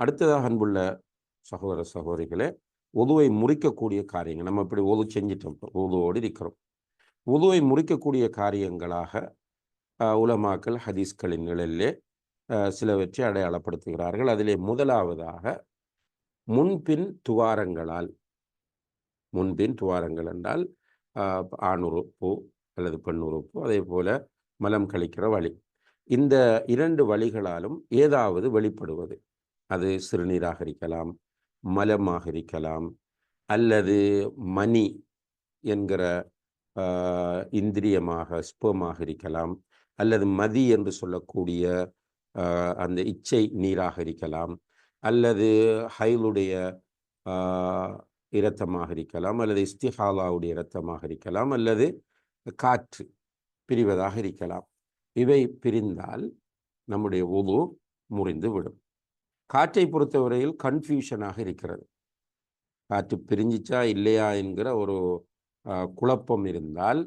அடுத்ததாக அன்புள்ள சகோதர சகோதரிகளே உதுவை முறிக்கக்கூடிய காரியங்கள். நம்ம இப்படி உது செஞ்சிட்டோம். உதுவோடு இருக்கிறோம். உதுவை முறிக்கக்கூடிய காரியங்களாக உலமாக்கல் ஹதீஸ்களின் நிழலிலே சிலவற்றை அடையாளப்படுத்துகிறார்கள். அதிலே முதலாவதாக முன்பின் துவாரங்களால் முன்பின் துவாரங்கள் என்றால் ஆணுறுப்பு அல்லது பெண்ணுறுப்பு அதே போல மலம் கழிக்கிற வழி. இந்த இரண்டு வழிகளாலும் ஏதாவது வெளிப்படுவது. அது சிறுநீராக இருக்கலாம் மலமாக இருக்கலாம் அல்லது மணி என்கிற இந்திரியமாக ஸ்பமாக இருக்கலாம் அல்லது மதி என்று சொல்லக்கூடிய அந்த இச்சை நீராக இருக்கலாம் அல்லது ஹைலுடைய இரத்தமாக இருக்கலாம் அல்லது இஸ்திஹாலாவுடைய இரத்தமாக இருக்கலாம் அல்லது காற்று பிரிவதாக இருக்கலாம். இவை பிரிந்தால் நம்முடைய உது முறிந்து விடும் காற்றை பொறுத்தவரையில் கன்ஃபியூஷனாக இருக்கிறது. காற்று பிரிஞ்சிச்சா இல்லையா என்கிற ஒரு குழப்பம் இருந்தால்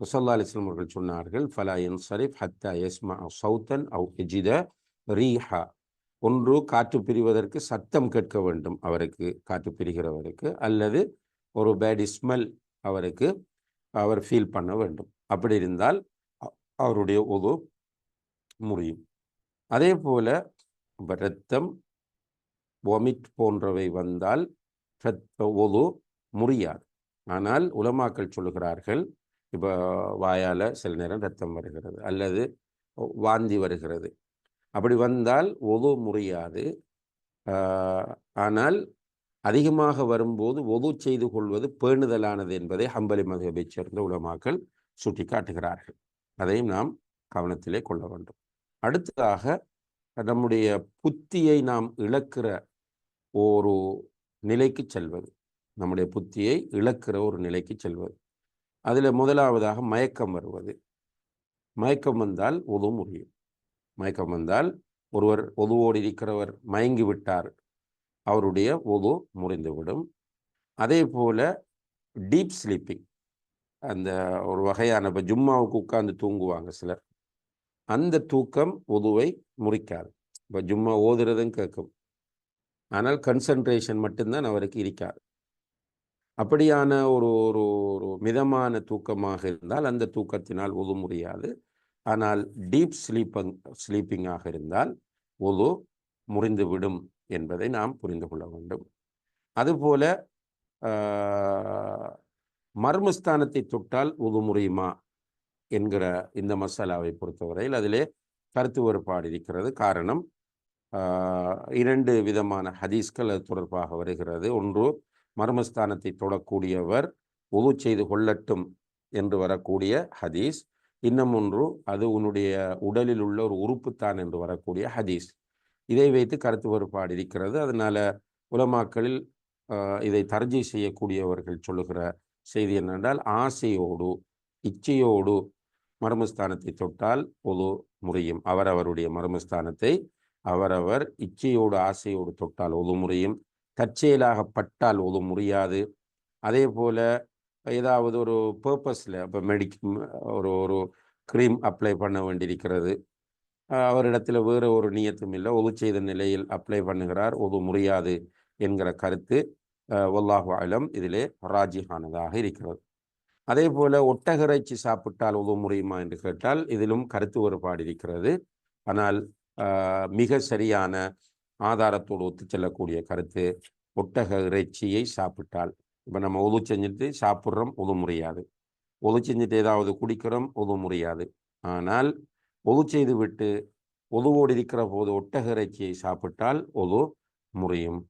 முசல்லா அலிஸ்லாம் அவர்கள் சொன்னார்கள் ஃபலா என் சரிஃப் ஹத்தா எஸ்மா சவுத்தன் அவு எஜித ரீஹா. ஒன்று காற்று பிரிவதற்கு சத்தம் கேட்க வேண்டும் அவருக்கு காற்று பிரிகிறவருக்கு அல்லது ஒரு பேட் ஸ்மெல் அவருக்கு அவர் ஃபீல் பண்ண வேண்டும். அப்படி இருந்தால் அவருடைய உது முறியும். அதே போல ரத்தம் ஒமிட் போன்றவை வந்தால் ஒது முறியாது ஆனால் உலமாக்கள் சொல்லுகிறார்கள் இப்போ வாயால் சில நேரம் ரத்தம் வருகிறது அல்லது வாந்தி வருகிறது. அப்படி வந்தால் ஒது முறியாது ஆனால் அதிகமாக வரும்போது ஒது செய்து கொள்வது பேணுதலானது என்பதை ஹம்பலி மதபை சேர்ந்த உலமாக்கள் சுட்டி காட்டுகிறார்கள் அதையும் நாம் கவனத்திலே கொள்ள வேண்டும். அடுத்ததாக நம்முடைய புத்தியை நாம் இழக்கிற ஒரு நிலைக்கு செல்வது. நம்முடைய புத்தியை இழக்கிற ஒரு நிலைக்கு செல்வது. அதில் முதலாவதாக மயக்கம் வருவது. மயக்கம் வந்தால் ஒது முடியும். மயக்கம் வந்தால் ஒருவர் ஒதுவோடு இருக்கிறவர் மயங்கி விட்டார். அவருடைய ஒது முறிந்துவிடும் அதே போல் டீப் ஸ்லீப்பிங் அந்த ஒரு வகையான இப்போ ஜும்மாவுக்கு உட்காந்து தூங்குவாங்க சிலர். அந்த தூக்கம் உதுவை முறிக்காது. இப்போ ஜும்மா ஓதுறதும் கேட்கும் ஆனால் கன்சன்ட்ரேஷன் மட்டும்தான் அவருக்கு இருக்காது. அப்படியான ஒரு ஒரு ஒரு மிதமான தூக்கமாக இருந்தால் அந்த தூக்கத்தினால் உது முடியாது. ஆனால் டீப் ஸ்லீப்பங் ஸ்லீப்பிங்காக இருந்தால் உது முறிந்துவிடும் என்பதை நாம் புரிந்து கொள்ள வேண்டும். அதுபோல மர்மஸ்தானத்தை தொட்டால் உது முறியுமா என்கிற இந்த மசாலாவை பொறுத்தவரையில் அதிலே கருத்து வேறுபாடு இருக்கிறது. காரணம் இரண்டு விதமான ஹதீஸ்கள் அது தொடர்பாக வருகிறது. ஒன்று மர்மஸ்தானத்தை தொடக்கூடியவர் உது செய்து கொள்ளட்டும் என்று வரக்கூடிய ஹதீஸ். இன்னும் ஒன்று அது உன்னுடைய உடலில் உள்ள ஒரு உறுப்புத்தான் என்று வரக்கூடிய ஹதீஸ். இதை வைத்து கருத்து வேறுபாடு இருக்கிறது. அதனால் உலமாக்களில் இதை தர்ஜி செய்யக்கூடியவர்கள் சொல்லுகிற செய்தி என்னென்றால் ஆசையோடு இச்சையோடு மர்மஸ்தானத்தை தொட்டால் பொது முறையும். அவரவருடைய மர்மஸ்தானத்தை அவரவர் இச்சையோடு ஆசையோடு தொட்டால் ஒது முறையும். தற்செயலாக பட்டால் ஒது முடியாது அதே போல் ஏதாவது ஒரு பர்பஸில் இப்போ மெடிக் ஒரு ஒரு க்ரீம் அப்ளை பண்ண வேண்டியிருக்கிறது. அவரிடத்தில் வேறு ஒரு நியத்தும் இல்லை. ஒது செய்த நிலையில் அப்ளை பண்ணுகிறார். ஒது முடியாது என்கிற கருத்து ஒல்லாஹு அலம் இதிலே ராஜிஹானதாக இருக்கிறது. அதே போல ஒட்டகரைச்சி சாப்பிட்டால் உதவ முடியுமா என்று கேட்டால் இதிலும் கருத்து வேறுபாடு இருக்கிறது. ஆனால் மிக சரியான ஆதாரத்தோடு ஒத்து செல்லக்கூடிய கருத்து ஒட்டக இறைச்சியை சாப்பிட்டால். இப்போ நம்ம உது செஞ்சுட்டு சாப்பிட்றோம் உது முடியாது. உது செஞ்சுட்டு ஏதாவது குடிக்கிறோம் உது முடியாது. ஆனால் ஒது செய்து விட்டு ஒதுவோடு இருக்கிற போது ஒட்டக இறைச்சியை சாப்பிட்டால் ஒது முறையும்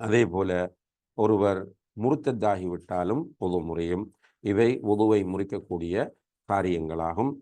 அதே போல ஒருவர் முறுத்ததாகிவிட்டாலும் உது முறையும் இவை உதுவை முறிக்கக்கூடிய காரியங்களாகும்.